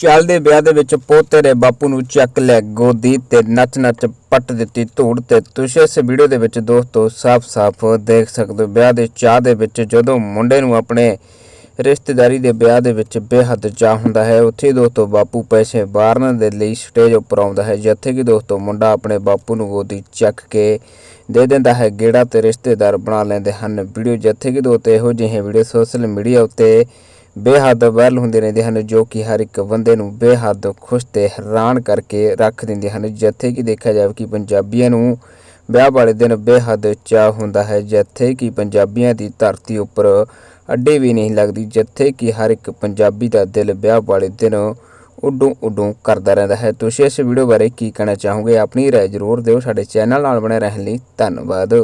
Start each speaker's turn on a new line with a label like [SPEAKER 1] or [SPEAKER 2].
[SPEAKER 1] ਚੱਲਦੇ ਵਿਆਹ ਦੇ ਵਿੱਚ ਪੋਤੇ ਦੇ ਬਾਪੂ ਨੂੰ ਚੱਕ ਲੈ ਗੋਦੀ ਤੇ ਨੱਚ ਨੱਚ ਪੱਟ ਦਿੱਤੀ ਧੂੜ ਤੇ ਤੁਸੀਂ ਇਸ ਵੀਡੀਓ ਦੇ ਵਿੱਚ ਦੋਸਤੋ ਸਾਫ਼-ਸਾਫ਼ ਦੇਖ ਸਕਦੇ ਹੋ। ਵਿਆਹ ਦੇ ਚਾਹ ਦੇ ਵਿੱਚ ਜਦੋਂ ਮੁੰਡੇ ਨੂੰ ਆਪਣੇ ਰਿਸ਼ਤੇਦਾਰੀ ਦੇ ਵਿਆਹ ਦੇ ਵਿੱਚ ਬੇਹੱਦ ਚਾਹ ਹੁੰਦਾ ਹੈ, ਉੱਥੇ ਹੀ ਦੋਸਤੋ ਬਾਪੂ ਪੈਸੇ ਵਾਰਨ ਦੇ ਲਈ ਸਟੇਜ ਉੱਪਰ ਆਉਂਦਾ ਹੈ, ਜਿੱਥੇ ਕਿ ਦੋਸਤੋ ਮੁੰਡਾ ਆਪਣੇ ਬਾਪੂ ਨੂੰ ਗੋਦੀ ਚੱਕ ਕੇ ਦੇ ਦਿੰਦਾ ਹੈ, ਗੇੜਾ ਤੇ ਰਿਸ਼ਤੇਦਾਰ ਬਣਾ ਲੈਂਦੇ ਹਨ। ਵੀਡੀਓ ਜਿੱਥੇ ਕਿ ਦੋਸਤੋ ਇਹੋ ਜਿਹੇ ਵੀਡੀਓ ਸੋਸ਼ਲ ਮੀਡੀਆ ਉੱਤੇ ਬੇਹੱਦ ਵਾਇਰਲ ਹੁੰਦੇ ਰਹਿੰਦੇ ਹਨ, ਜੋ ਕਿ ਹਰ ਇੱਕ ਬੰਦੇ ਨੂੰ ਬੇਹੱਦ ਖੁਸ਼ ਤੇ ਹੈਰਾਨ ਕਰਕੇ ਰੱਖ ਦਿੰਦੇ ਹਨ। ਜਿੱਥੇ ਕਿ ਦੇਖਿਆ ਜਾਵੇ ਕਿ ਪੰਜਾਬੀਆਂ ਨੂੰ ਵਿਆਹ ਵਾਲੇ ਦਿਨ ਬੇਹੱਦ ਚਾਅ ਹੁੰਦਾ ਹੈ। ਜਿੱਥੇ ਕਿ ਪੰਜਾਬੀਆਂ ਦੀ ਧਰਤੀ ਉੱਪਰ ਅੱਡੇ ਵੀ ਨਹੀਂ ਲੱਗਦੀ, ਜਿੱਥੇ ਕਿ ਹਰ ਇੱਕ ਪੰਜਾਬੀ ਦਾ ਦਿਲ ਵਿਆਹ ਵਾਲੇ ਦਿਨ ਉਡੂ ਉਡੂ ਕਰਦਾ ਰਹਿੰਦਾ ਹੈ। ਤੁਸੀਂ ਇਸ ਵੀਡੀਓ ਬਾਰੇ ਕੀ ਕਹਿਣਾ ਚਾਹੋਗੇ? ਆਪਣੀ ਰਾਏ ਜ਼ਰੂਰ ਦਿਓ। ਸਾਡੇ ਚੈਨਲ ਨਾਲ ਬਣੇ ਰਹਿਣ ਲਈ ਧੰਨਵਾਦ।